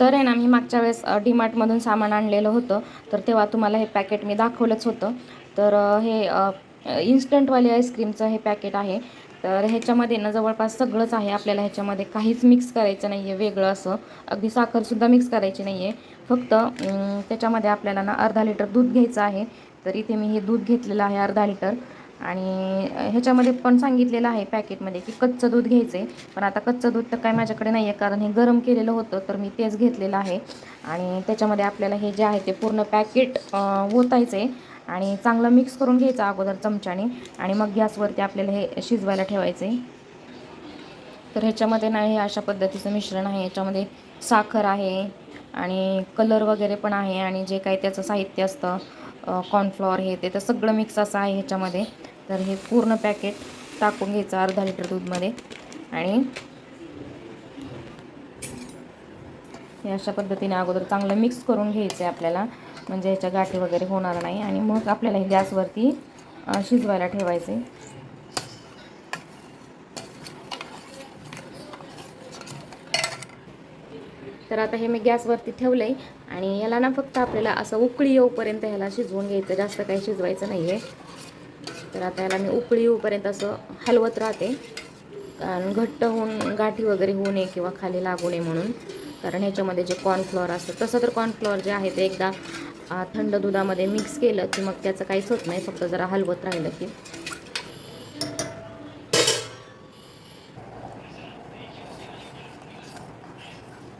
तर आहे ना मी मागच्या वेळेस डीमार्टमधून सामान आणलेलं होतं. तर तेव्हा तुम्हाला हे पॅकेट मी दाखवलंच होतं. तर हे इन्स्टंटवाली आईस्क्रीमचं हे पॅकेट आहे. तर ह्याच्यामध्ये ना जवळपास सगळंच आहे. आपल्याला ह्याच्यामध्ये काहीच मिक्स करायचं नाही आहे वेगळं असं. अगदी साखरसुद्धा मिक्स करायची नाही आहे फक्त त्याच्यामध्ये आपल्याला ना अर्धा लिटर दूध घ्यायचं आहे. तर इथे मी हे दूध घेतलेलं आहे अर्धा लिटर. आणि ह्याच्यामध्ये पण सांगितलेलं आहे पॅकेटमध्ये की कच्चं दूध घ्यायचं आहे पण आता कच्चं दूध तर काय माझ्याकडे नाही आहे कारण हे गरम केलेलं होतं तर मी तेच घेतलेलं आहे. आणि त्याच्यामध्ये आपल्याला हे जे आहे ते पूर्ण पॅकेट ओतायचं आहे आणि चांगलं मिक्स करून घ्यायचं अगोदर चमच्याने. आणि मग गॅसवरती आपल्याला हे शिजवायला ठेवायचं आहे तर ह्याच्यामध्ये नाही हे अशा पद्धतीचं मिश्रण आहे. याच्यामध्ये साखर आहे आणि कलर वगैरे पण आहे. आणि जे काही त्याचं साहित्य असतं कॉर्नफ्लॉवर हे ते तर सगळं मिक्स असं आहे ह्याच्यामध्ये. तर हे पूर्ण पॅकेट टाकून घ्यायचं अर्धा लिटर दूधमध्ये. आणि हे अशा पद्धतीने अगोदर चांगलं मिक्स करून घ्यायचं आहे आपल्याला. म्हणजे ह्याच्या गाठी वगैरे होणार नाही. आणि मग आपल्याला हे गॅसवरती शिजवायला ठेवायचे तर आता हे मी गॅसवरती ठेवलं आहे आणि याला ना फक्त आपल्याला असं उकळी येऊपर्यंत ह्याला शिजवून घ्यायचं. जास्त काही शिजवायचं नाही आहे तर आता याला मी उकळी येऊपर्यंत असं हलवत राहते. कारण घट्ट होऊन गाठी वगैरे होऊ नये किंवा खाली लागू नये म्हणून. कारण ह्याच्यामध्ये जे कॉर्नफ्लॉवर असतं तसं तर कॉर्नफ्लॉवर जे आहे ते एकदा थंड दुधामध्ये मिक्स केलं की मग त्याचं काहीच होत नाही. फक्त जरा हलवत राहिलं की.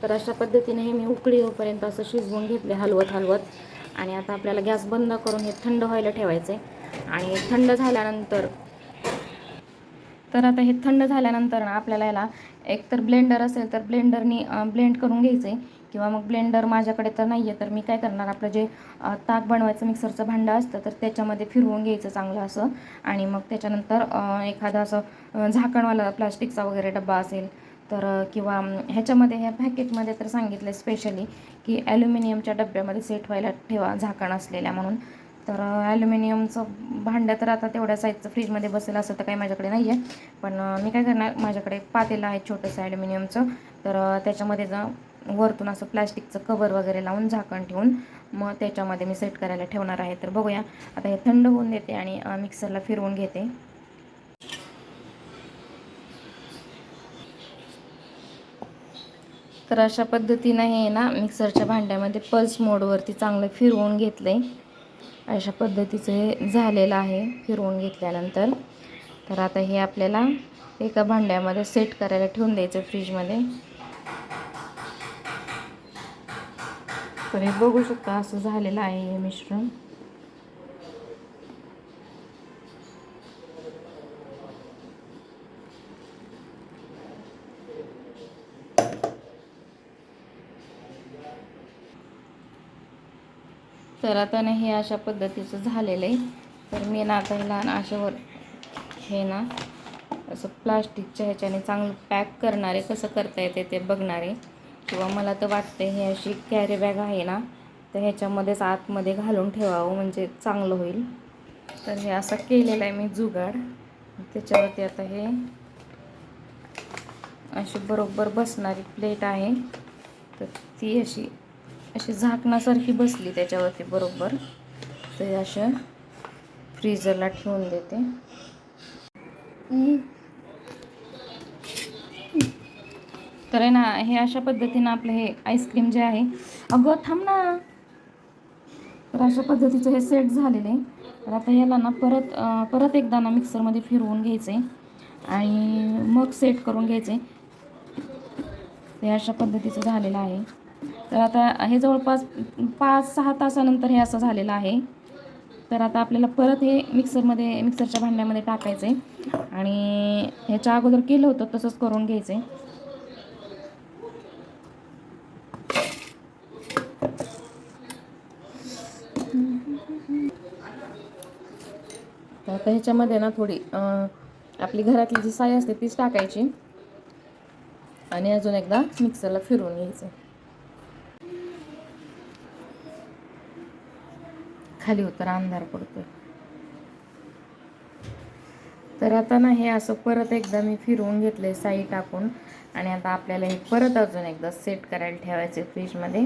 तर अशा पद्धतीने हे मी उकळी होईपर्यंत असं शिजवून घेतले हलवत हलवत आणि आता आपल्याला गॅस बंद करून हे थंड व्हायला ठेवायचं आहे आणि थंड झाल्यानंतर तर आता हे थंड झाल्यानंतर ना आपल्याला याला एक तर ब्लेंडर असेल तर ब्लेंडरनी ब्लेंड करून घ्यायचं. आहे किंवा मग ब्लेंडर माझ्याकडे तर नाही आहे तर मी काय करणार? आपलं जे ताक बनवायचं मिक्सरचं भांडं असतं तर त्याच्यामध्ये फिरवून घ्यायचं चांगलं असं. आणि मग त्याच्यानंतर एखादं असं झाकणवाला प्लास्टिकचा वगैरे डब्बा असेल तर किंवा ह्याच्यामध्ये ह्या पॅकेटमध्ये तर सांगितलं स्पेशली की ॲल्युमिनियमच्या डब्यामध्ये सेट व्हायला ठेवा झाकण असलेल्या म्हणून. तर ॲल्युमिनियमचं भांडं तर आता तेवढ्या साईजचं फ्रीजमध्ये बसेल असं तर काही माझ्याकडे नाही आहे पण मी काय करणार माझ्याकडे पातेलं आहे छोटंसं ॲल्युमिनियमचं. तर त्याच्यामध्ये जा वरतून असं प्लॅस्टिकचं कवर वगैरे लावून झाकण ठेवून मग त्याच्यामध्ये मी सेट करायला ठेवणार आहे. तर बघूया. आता हे थंड होऊन देते आणि मिक्सरला फिरवून घेते. तर अशा पद्धतीनं हे ना मिक्सरच्या भांड्यामध्ये पल्स मोडवरती चांगलं फिरवून घेतलं आहे अशा पद्धतीचं हे झालेलं आहे फिरवून घेतल्यानंतर. तर आता हे आपल्याला एका भांड्यामध्ये सेट करायला ठेवून द्यायचं फ्रीजमध्ये तर हे बघू शकता असं झालेलं आहे हे मिश्रण. तर आता ना हे अशा पद्धतीचं झालेलं आहे. तर मी ना आता लहान अशावर हे ना असं प्लास्टिकच्या ह्याच्याने चांगलं पॅक करणारे कसं करता येते ते बघणारे. किंवा मला तर वाटते हे अशी कॅरी बॅग आहे ना तर ह्याच्यामध्येच आतमध्ये घालून ठेवावं म्हणजे चांगलं होईल. तर हे असं केलेलं आहे मी जुगाड. त्याच्यावरती आता हे अशी बरोबर बसणारी प्लेट आहे. तर ती अशी अशी झाकणासारखी बसली त्याच्यावरती बरोबर. तर अशा फ्रीजरला ठेवून देते. तर आहे ना हे अशा पद्धतीनं आपलं हे आईस्क्रीम जे आहे अगं थांब ना. तर अशा पद्धतीचं हे सेट झालेलं आहे. तर आता याला ना परत परत एकदा ना मिक्सरमध्ये फिरवून घ्यायचं आहे आणि मग सेट करून घ्यायचं आहे हे अशा पद्धतीचं झालेलं आहे. तर आता हे जवळपास पाच सहा तासानंतर हे असं झालेलं आहे. तर आता आपल्याला परत हे मिक्सरमध्ये मिक्सरच्या भांड्यामध्ये टाकायचं आहे आणि ह्याच्या अगोदर केलं होतं तसंच करून घ्यायचं. आहे तर आता ह्याच्यामध्ये ना थोडी आपली घरातली जी साय असते तीच टाकायची आणि अजून एकदा मिक्सरला फिरवून घ्यायचं. खाली उतर अंधार पडतोय. तर आता ना हे असं परत एकदा मी फिरवून घेतले साई टाकून. आणि आता आपल्याला हे परत अजून एकदा सेट करायला ठेवायचे फ्रीजमध्ये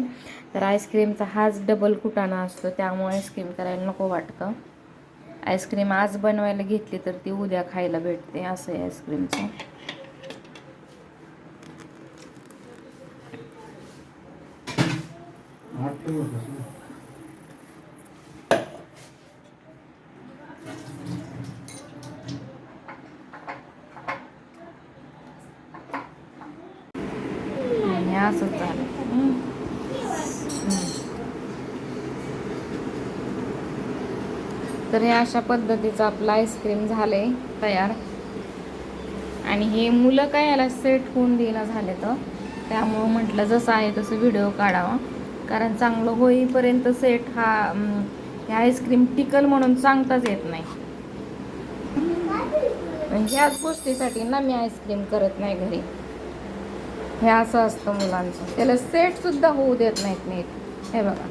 तर आईस्क्रीमचा हाच डबल कुटाणा असतो त्यामुळे आईस्क्रीम करायला नको वाटतं. आईस्क्रीम आज बनवायला घेतली तर ती उद्या खायला भेटते असं आहे आईस्क्रीमचं आणि असंच झालं तर हे अशा पद्धतीचं आपलं आईस्क्रीम झालंय तयार. आणि हे मुलं काय याला सेट होऊन देणं झाले तर त्यामुळं म्हटलं जसं आहे तसं व्हिडिओ काढावा. कारण चांगलं होईपर्यंत सेट हा हे आईस्क्रीम टिकल म्हणून सांगताच येत नाही. ह्याच गोष्टीसाठी ना मी आईस्क्रीम करत नाही घरी. हे असं असतं मुलांचं. त्याला सेटसुद्धा होऊ देत नाहीत नीट. हे बघा.